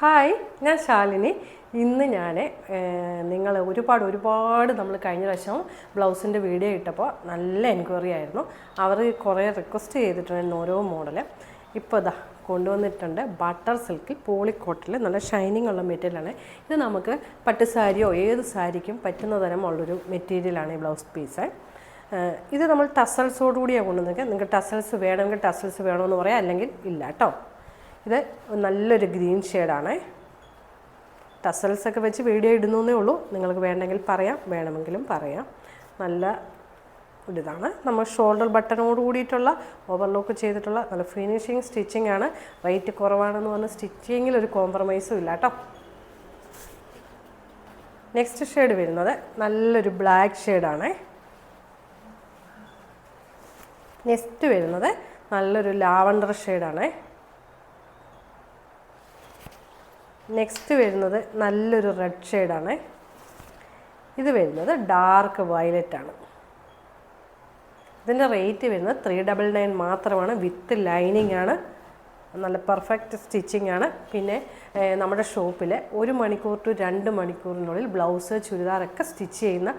Hi ഞാൻ ശാലിനി. ഇന്ന് ഞാൻ നിങ്ങൾ ഒരുപാട് ഒരുപാട് നമ്മൾ കഴിഞ്ഞ പ്രാവശ്യം ബ്ലൗസിന്റെ വീഡിയോ ഇട്ടപ്പോൾ നല്ല എൻക്വയറി ആയിരുന്നു. അവർ കുറേ റിക്വസ്റ്റ് ചെയ്തിട്ടുണ്ടായിരുന്നു ഓരോ മോഡൽ ഇപ്പോൾ ഇതാ കൊണ്ടുവന്നിട്ടുണ്ട് ബട്ടർ സിൽക്കിൽ പോളിക്കോട്ടിൽ നല്ല ഷൈനിങ് ഉള്ള മെറ്റീരിയലാണ് ഇത് നമുക്ക് പട്ട് സാരിയോ ഏത് സാരിക്കും പറ്റുന്ന തരമുള്ളൊരു മെറ്റീരിയലാണ് ഈ ബ്ലൗസ് പീസ് ഇത് നമ്മൾ ടസൽസോടുകൂടിയാണ് കൊണ്ടുവന്നിരിക്കുക നിങ്ങൾക്ക് ടസൽസ് വേണമെങ്കിൽ ടസൽസ് വേണമെന്ന് പറയാം അല്ലെങ്കിൽ ഇല്ല കേട്ടോ ഇത് നല്ലൊരു ഗ്രീൻ ഷെയ്ഡാണ്. ടസൽസ് ഒക്കെ വെച്ച് വീഡിയോ ഇടുന്നേ ഉള്ളൂ. നിങ്ങൾക്ക് വേണമെങ്കിൽ പറയാം വേണമെങ്കിലും പറയാം. നല്ല ഒരിതാണ്. നമ്മൾ ഷോൾഡർ ബട്ടണോട് കൂടിയിട്ടുള്ള ഓവർലോക്ക് ചെയ്തിട്ടുള്ള നല്ല ഫിനിഷിങ് സ്റ്റിച്ചിങ് ആണ്. റേറ്റ് കുറവാണെന്ന് പറഞ്ഞ് സ്റ്റിച്ചിങ്ങിൽ ഒരു കോംപ്രമൈസും ഇല്ല കേട്ടോ. നെക്സ്റ്റ് ഷെയ്ഡ് വരുന്നത് നല്ലൊരു ബ്ലാക്ക് ഷെയ്ഡാണേ നെക്സ്റ്റ് വരുന്നത് നല്ലൊരു ലാവണ്ടർ ഷെയ്ഡാണേ നെക്സ്റ്റ് വരുന്നത് നല്ലൊരു റെഡ് ഷെയ്ഡാണ് ഇത് വരുന്നത് ഡാർക്ക് വയലറ്റ് ആണ്. ഇതിന്റെ റേറ്റ് വരുന്നത് ത്രീ ഡബിൾ നയൻ മാത്രമാണ്. വിത്ത് ലൈനിങ് ആണ്. നല്ല പെർഫെക്റ്റ് സ്റ്റിച്ചിങ് ആണ്. പിന്നെ നമ്മുടെ ഷോപ്പിൽ ഒരു മണിക്കൂർ ടു രണ്ട് മണിക്കൂറിനുള്ളിൽ ബ്ലൗസ് ചുരിദാറൊക്കെ സ്റ്റിച്ച് ചെയ്യുന്ന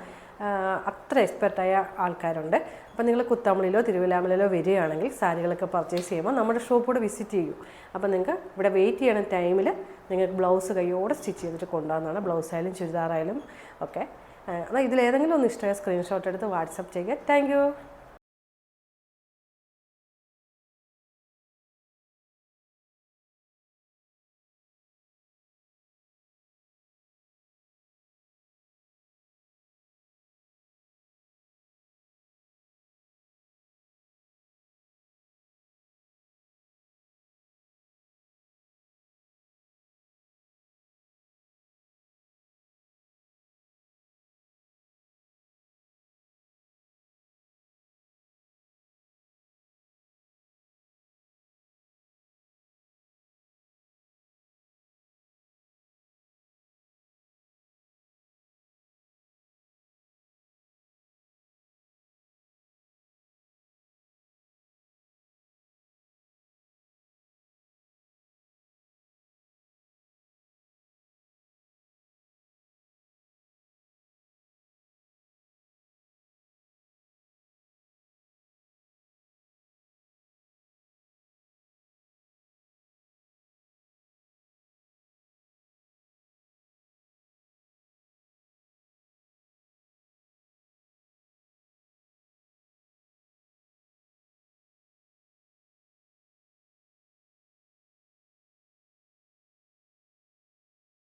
അത്ര എക്സ്പെർട്ടായ ആൾക്കാരുണ്ട്. അപ്പോൾ നിങ്ങൾ കുത്തമ്പളിയിലോ തിരുവല്ലാമലയിലോ വരികയാണെങ്കിൽ സാരികളൊക്കെ പർച്ചേസ് ചെയ്യുമ്പോൾ നമ്മുടെ ഷോപ്പ് കൂടെ വിസിറ്റ് ചെയ്യൂ. അപ്പോൾ നിങ്ങൾക്ക് ഇവിടെ വെയിറ്റ് ചെയ്യണ ടൈമിൽ നിങ്ങൾക്ക് ബ്ലൗസ് കൈയോടെ സ്റ്റിച്ച് ചെയ്തിട്ട് കൊണ്ടുവന്നതാണ് ബ്ലൗസ് ആയാലും ചുരിദാറായാലും ഒക്കെ. എന്നാൽ ഇതിലേതെങ്കിലും ഒന്ന് ഇഷ്ടമായ സ്ക്രീൻഷോട്ട് എടുത്ത് വാട്സപ്പ് ചെയ്യുക. താങ്ക്